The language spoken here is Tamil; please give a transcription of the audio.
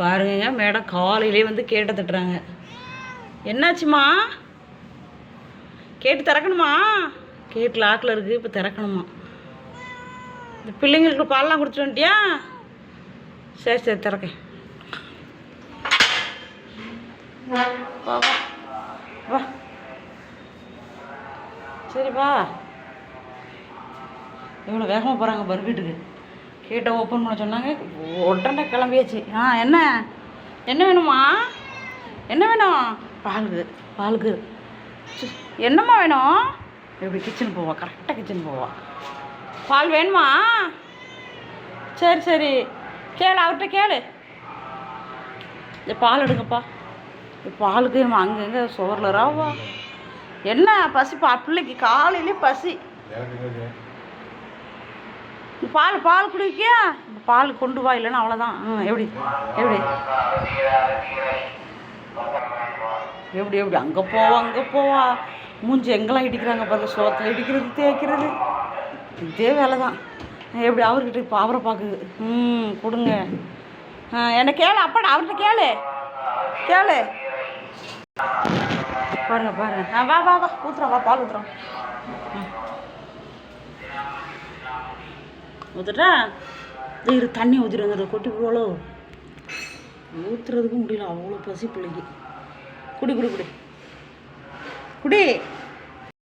பாருங்க மேடம் காலையிலே வந்து கேட்ட தட்டுறாங்க. என்னாச்சுமா? கேட்டு திறக்கணுமா? கேட்டு லாக்கில் இருக்குது இப்போ திறக்கணுமா? இந்த பிள்ளைங்களுக்கு பால்லாம் குடிச்சிட்டு வந்துட்டியா? சரி சரி திறக்க வா வா. சரி வா இவ்வளோ வேகமாக போகிறாங்க பர் வீட்டுக்கு. கேட்டை ஓப்பன் பண்ண சொன்னாங்க. உடனே கிளம்பியாச்சு. ஆ என்ன? என்ன வேணுமா? என்ன வேணும்? பாலுக்கு பாலுக்கு என்னம்மா வேணும்? எப்படி கிச்சன் போவா கரெக்டாக கிச்சன் போவா. பால் வேணுமா? சரி சரி. கேளு அவர்கிட்ட கேளு. பால் எடுங்கப்பா. பாலுக்கு அங்கங்கே சோறில் ராவா. என்ன பசி பா பிள்ளைக்கு காலையிலே பசி. பால் பால் குடிக்கியா? இந்த பால் கொண்டு வா இல்லைன்னா அவ்வளோதான் எப்படி? எப்படி? எப்படி எப்படி? அங்கே போவா அங்கே போவா மூஞ்சி எங்கெல்லாம் இடிக்கிறாங்க பாருங்க. சோத்தில் இடிக்கிறது தேய்க்கிறது. இதே வேலை தான் எப்படி? அவர்கிட்ட இப்போ அவரை பார்க்குது. ம் கொடுங்க. என்ன கேளு அப்பாடா அவர்கிட்ட கேளு. கேளு. பாருங்க பாருங்க. ஆ வா வா வா. ஊத்துறோம் வா பால் ஊத்துறோம் ம். இது இரு தண்ணி ஊற்றிட்டு வந்துடுற கொட்டி விடுவாளோ? ஊற்றுறதுக்கும் முடியல அவ்வளோ பசி பிள்ளைக்கு குடி குடி குடி. குடி.